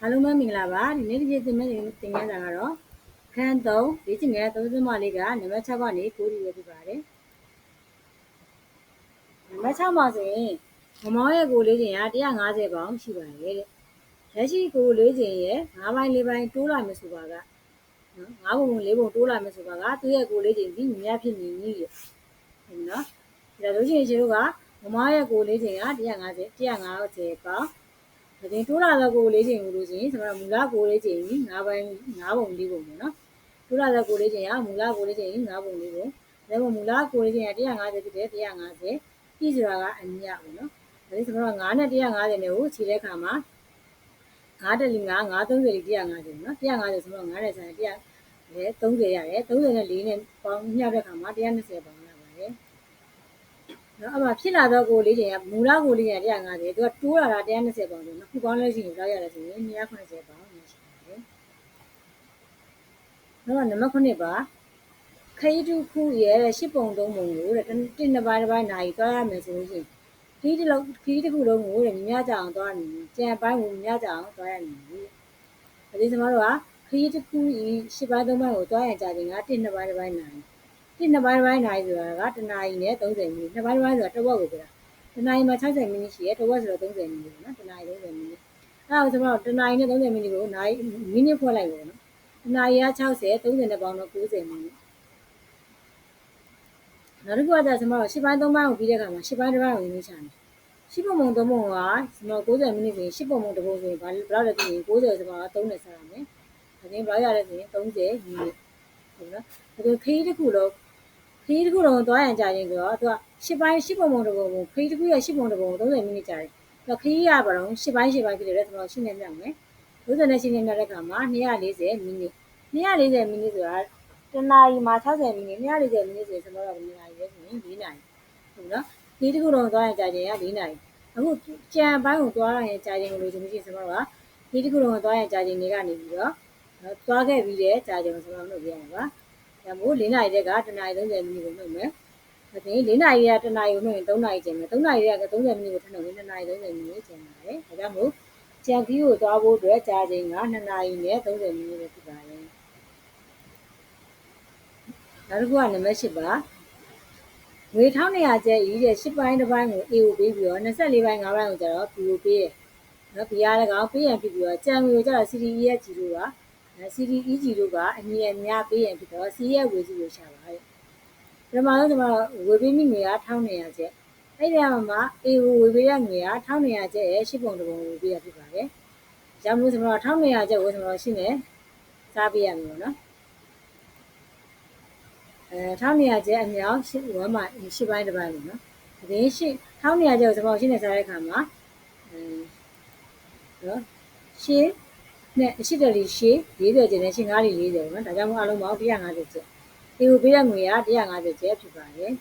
အားလုံးပဲမင်္ဂလာပါဒီနေ့ဒီနေ့သင်မဲ့သင်ခန်းစာကတော့ခန်း3လေ့ကျင့်ငယ်30မလေးကနံပါတ်6ကနေ9ဒီပဲဖြစ်ပါတယ်နံပါတ်6မှာဆိုရင်မမောရဲ့ကိုလေးချိန်က150ပေါင်ရှိပါတယ်တဲ့လက်ရှိကိုလေးချိန်ရဲ့9ပိုင်း4ပိုင်းတိုးလာမယ်ဆိုပါကနော်9ပုံ4ပုံတိုးလာမယ်ဆိုပါကသူ့ရဲ့ကိုလေးချိန်ပြီးမြတ်ဖြစ်နေပြီတဲ့ဟုတ်နော်ဒါလို့ရှိရင်ရှင်တို့ကမမောရဲ့ကိုလေးချိန်က150 150ပေါင်။ဒါ တင်တိုးလာတဲ့ကိုလေးချိန်ကိုလို့ရှိရင်ကျွန်တော်မူလကိုလေးချိန်ကြီး၅ပိုင်း၅ပုံ၄ပုံပေါ့နော်။တိုးလာတဲ့ကိုလေးချိန်ကမူလကိုလေးချိန်ကြီး၅ပုံ၄ပုံ။ဒါပေမဲ့မူလကိုလေးချိန်က150ဖြစ်တယ်150ပြည်ဆိုတာကအမြတ်ပေါ့နော်။ဒါလေးကျွန်တော်9နဲ့150နဲ့ကိုခြေတဲ့ခါမှာ9တက်လီ9 930လီ150ပေါ့နော်။150ဆိုတော့9နဲ့ဆိုင်100လဲ30ရတယ်30နဲ့4နဲ့ပေါင်းညှပ်တဲ့ခါမှာ120ပေါင်းရပါတယ်။ နော်အမှဖြစ်လာတော့ကိုလေးချိန်ကမူလကိုလေးချိန်150သူကတိုးလာတာ120ပေါင်ဆိုနော်ခုပေါင်းလို့ရှိရင်လောက်ရတယ်ဆိုရင်280ပေါင်ရရှိပါတယ်နော်နံပါတ်9ပါခရီးတစ်ခုရဲ့10ပုံ3ပုံကိုတဲ့တစ်နှစ်ပိုင်းတစ်ပိုင်းနိုင်သွားရမယ်ဆိုလို့ရှိရင်ခရီးတစ်လုံးခရီးတစ်ခုလုံးကိုတဲ့မြများကြအောင်သွားနေပြီကြံပိုင်းကိုမြများကြအောင်သွားရနေပြီအဲဒီကျွန်တော်တို့ကခရီးတစ်ခုဤ10ပိုင်း3ပိုင်းကိုသွားရကြခြင်းကတစ်နှစ်ပိုင်းတစ်ပိုင်းနိုင် ဒီနှစ်ပိုင်းပိုင်းနိုင်ဆိုတာကတနာရီနဲ့30မိနစ်နှစ်ပိုင်းပိုင်းဆိုတာတစ်ဝက်ကိုပြောတာတနာရီမှာ60မိနစ်ရှိရဲတစ်ဝက်ဆိုတော့30မိနစ်ပေါ့နော်တနာရီ30မိနစ်အဲ့ဒါဆိုတော့တနာရီနဲ့30မိနစ်ကိုနိုင်မိနစ်ဖွဲ့လိုက်ပါတော့နော်တနာရီက60 30နဲ့ပေါင်းတော့90မိနစ်နောက်တစ်ခုကကျကျွန်တော်10ပိုင်း3ပိုင်းကိုပြီးတဲ့အခါမှာ10ပိုင်းတစ်ပိုင်းကိုရင်းနှီးချတယ်10ပုံပုံ3ပုံကကျွန်တော်90မိနစ်ဆိုရင်10ပုံပုံတစ်ပုံဆိုရင်ဘာဘယ်လောက်လဲဆိုရင်90ဆိုတော့3နဲ့ဆက်ရမယ်။ဒါပြင်ဘယ်လောက်ရလဲဆိုရင်30မိနစ်ဟုတ်နော်။ဒါပြင်ခရီးတစ်ခုလုံး ခရီးတစ်ခုလုံးသွားရန်ကြာရင်ဆိုတော့သူက10ပိုင်း10ပုံပုံတစ်ပုံပုံခရီးတစ်ခုရဲ့10ပုံတစ်ပုံ30မိနစ်ကြာတယ်။တော့ခရီးရပါတော့10ပိုင်း10ပိုင်းဖြစ်တယ်ဆိုတော့ရှင်းနေမြောက်မယ်။60နဲ့ရှင်းနေမြောက်တဲ့အခါမှာ240မိနစ်240မိနစ်ဆိုတာတနာရီမှာ60မိနစ်240မိနစ်ဆိုရင်ကျွန်တော်တို့က2နာရီလဲဆိုရင်4နာရီဟုတ်နော်။ခရီးတစ်ခုလုံးသွားရန်ကြာခြင်းက4နာရီအခုကြံပိုင်းကိုသွားရရင်ကြာခြင်းကိုလို့ကျွန်တော်ရှိကျွန်တော်ကဒီတစ်ခုလုံးသွားရကြာခြင်းတွေကနေပြီးတော့သွားခဲ့ပြီးတဲ့ကြာခြင်းကိုကျွန်တော်တို့ပြရမှာပါ ဒါမို့၄နာရီတက်ကတနာရီ30မိနစ်ကိုနှုတ်မယ်ဒါပြင်၄နာရီကတနာရီကိုနှုတ်ရင်3နာရီကျင်မယ်3နာရီက30မိနစ်ကိုထပ်နှုတ်ရင်2နာရီ30မိနစ်ကျင်ပါတယ်ဒါကြောင့်မို့ကြံပြီးကိုသွားဖို့အတွက်ကြာခြင်းက2နာရီနဲ့30မိနစ်ပဲဖြစ်ပါတယ်နောက်တစ်ခုကနံပါတ်8ပါငွေ1200ကျပ်ဤတဲ့10ပိုင်းတစ်ပိုင်းကို A ကိုပေးပြီးတော့24ပိုင်း5ပိုင်းကိုကျတော့ B ကိုပေးတယ်။နော် B ရတဲ့ကောင်ပေးရင်ပြီးပြီးတော့ကြံငွေကိုကျတော့ CDE ရဲ့ G တို့က CDEG တို့ကအမြင်အများပေးရင်ပြီးတော့ C ရဲ့ဝေစုကိုရှာပါတယ်။ပထမဆုံးကျွန်တော်ဝေပေးမိငွေက1200ကျပ်။အဲ့ဒီမှာ A ကိုဝေပေးရငွေက1200ကျပ်ရဲ့10ပုံတစ်ပုံဝေပေးရဖြစ်ပါတယ်။ကြောင့်မို့ကျွန်တော်1200ကျပ်ကိုကျွန်တော်ရှင်းနေစားပေးရမယ်နော်။အဲ1200ကျပ်အမြောက်ဝမ်းမှာ10ပိုင်းတစ်ပိုင်းလို့နော်။ဒီရှင်း1200ကျပ်ကိုကျွန်တော်ရှင်းနေစားတဲ့အခါမှာအဲနော်ရှင်း နဲ့အရှိတလီရှင်း40ကျပ်နဲ့ရှင်း9လီ40ပေါ့နော်။ဒါကြောင့်မို့အလုံးပေါင်း150ကျပ်။ဒီကိုပေးရငွေက150ကျပ်ဖြစ်ပါတယ်။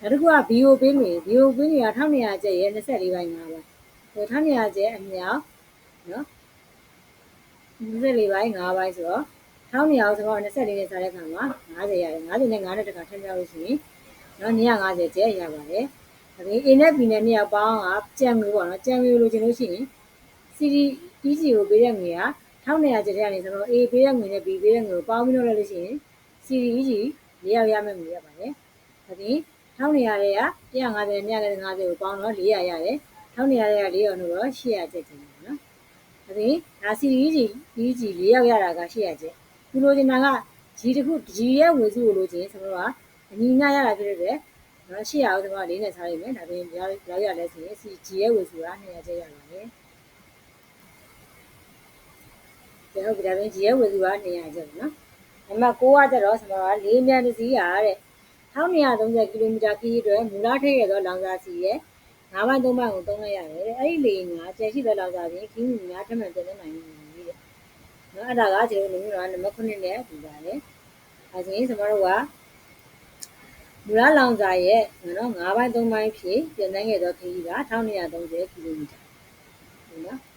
နောက်တစ်ခုက BO ပေးငွေ BO ပေးငွေက1200ကျပ်ရဲ့24ပိုင်း5ပိုင်း။ဟို1200ကျပ်အမြောက်နော်24ပိုင်း5ပိုင်းဆိုတော့1200ဆိုတော့24နဲ့စားတဲ့အခါမှာ90ရတယ်90နဲ့9နဲ့တခါထည့်ပြောလို့ရှိရင်နော်250ကျပ်ရပါတယ်။ဒါပေမဲ့ A နဲ့ B နဲ့နှစ်ယောက်ပေါင်းကကြံငွေပေါ့နော်ကြံငွေလိုချင်လို့ရှိရင် CD EG ကိုပေးတဲ့ငွေက1200ကျပ်တည်းကနေဆိုတော့ A ပေးတဲ့ငွေနဲ့ B ပေးတဲ့ငွေကိုပေါင်းပြီးတော့လို့ရှိရင် CD EG ၄ယောက်ရမယ်ငွေရပါတယ်။ဒါပြင်1200ရဲ့က150နဲ့250ကိုပေါင်းတော့400ရတယ်။1200ရဲ့က400လို့တော့800ကျပ်ကျင်တယ်နော်။ဒါပြင်ဒါ CD EG EG 4ယောက်ရတာက800ကျပ်။ဒီလိုချင်တာက G တခု G ရဲ့ဝေစုကိုလိုချင်ဆိုတော့အညီညာရတာဖြစ်တဲ့နော်800ကိုကျွန်တော်၄နဲ့စားလိုက်မယ်။ဒါပြင်ရောက်ရလဲဆိုရင် G ရဲ့ဝေစုက200ကျပ်ရပါတယ်။ ကျွန်တော်ဗီတာမင် G ရဲ့ဝေစုက200ကျပ်နော်။နံပါတ်9ကကျတော့ကျွန်တော်က၄မြန်တစ်စီးရတဲ့1230ကီလိုမီတာခရီးအတွက်မူလထိပ်ရသောလောင်စာစီရဲ့၅ဘိုင်း၃ဘိုင်းကိုသုံးလိုက်ရတယ်တဲ့။အဲ့ဒီလေငါကျယ်ရှိသောလောင်စာစီခီးမီများထပ်မံတင်နေနိုင်နေပြီတဲ့။နော်အဲ့ဒါကကျွန်တော်တို့နံပါတ်9နဲ့ဒီပါတယ်။အဲဆိုရင်ကျွန်တော်တို့ကမူလလောင်စာရဲ့နော်၅ဘိုင်း၃ဘိုင်းဖြစ်ပြင်နိုင်ခဲ့သောခရီးက1230ကီလိုမီတာ။နော်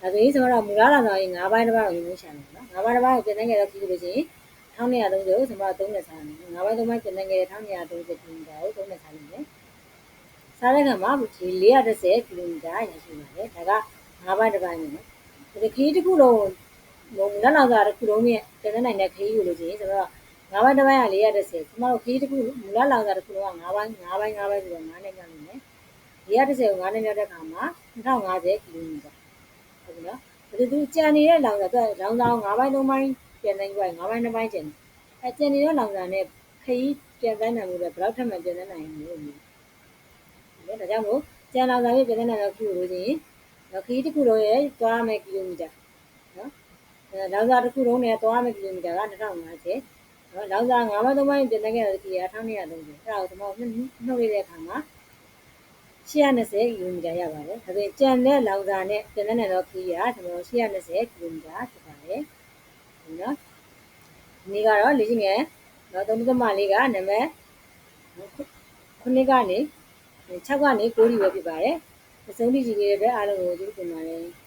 ဒါဆိုရင်ကျွန်တော်တို့မူလလောင်စာရဲ့၅ဘိုင်းတစ်ဘိုင်းကိုရင်းနှီးရှာတယ်နော်။၅ဘိုင်းတစ်ဘိုင်းကိုပြင်နိုင်ခဲ့သောခရီးလို့ရှိရင်1230ကိုကျွန်တော်သုံးနဲ့စားမယ်။ငါးပိုင်းသုံးပိုင်းကျန်တဲ့ငယ်1230ကီလိုမီတာကိုသုံးနဲ့စားလိမ့်မယ်။စားတဲ့အခါမှာဒီ430ကီလိုမီတာရရှိပါတယ်။ဒါက၅ပိုင်းတစ်ပိုင်းနေနော်ဒီခရီးတစ်ခုလုံးဟိုလက်လောင်စာတစ်ခုလုံးရဲ့တင်တဲ့နိုင်တဲ့ခရီးကိုလို့ရှိရင်ဆိုတော့၅ပိုင်းတစ်ပိုင်းက430ကျမတို့ခရီးတစ်ခုမူလလောင်စာတစ်ခုလုံးက၅ပိုင်း၅ပိုင်း၅ပိုင်းဆိုတော့9နဲ့မြောက်နေတယ်430ကို9နဲ့မြောက်တဲ့အခါမှာ2050ကီလိုမီတာ ဟုတ်ပြီနော်ဒါသူကြံနေတဲ့လောင်စာသူလောင်စာကို၅ပိုင်း၃ပိုင်းပြန်တိုင်းကြိုက်၅ပိုင်းတစ်ပိုင်းကျန်တယ်အဲကြံနေတဲ့လောင်စာနဲ့ခရီးပြန်တိုင်းနိုင်လို့ပဲဘယ်တော့ထပ်မှပြန်တိုင်းနိုင်လို့မျိုးဒါကြောင့်မို့ကျန်လောင်စာလေးပြန်တိုင်းနိုင်တော့ခုလို့ရှိရင်ခရီးတစ်ခုလုံးရဲ့သွားမယ်ကီလိုမီတာနော်အဲလောင်စာတစ်ခုလုံးနဲ့သွားမယ်ကီလိုမီတာက2050နော်လောင်စာ9မိုင်3မိုင်ပြင်တဲ့ခဲ့တဲ့ကြီးက1230အဲ့ဒါကိုကျွန်တော်နှုတ်လိုက်တဲ့အခါမှာ 120ကီလိုမီတာရပါတယ်ဒါပေမဲ့ကြံတဲ့လောင်စာနဲ့ပြင်တဲ့နယ်တော့ခီးကကျွန်တော်120ကီလိုမီတာဖြစ်ပါတယ်နော်ဒီကတော့လေ့ကျင့်ငယ်နော်သုံးသမလေးကနံပါတ်9ကနေ6ကနေ9ဒီပဲဖြစ်ပါတယ်အဆုံးထိကြည့်နေတဲ့အတွက်အားလုံးကိုကျေးဇူးတင်ပါတယ်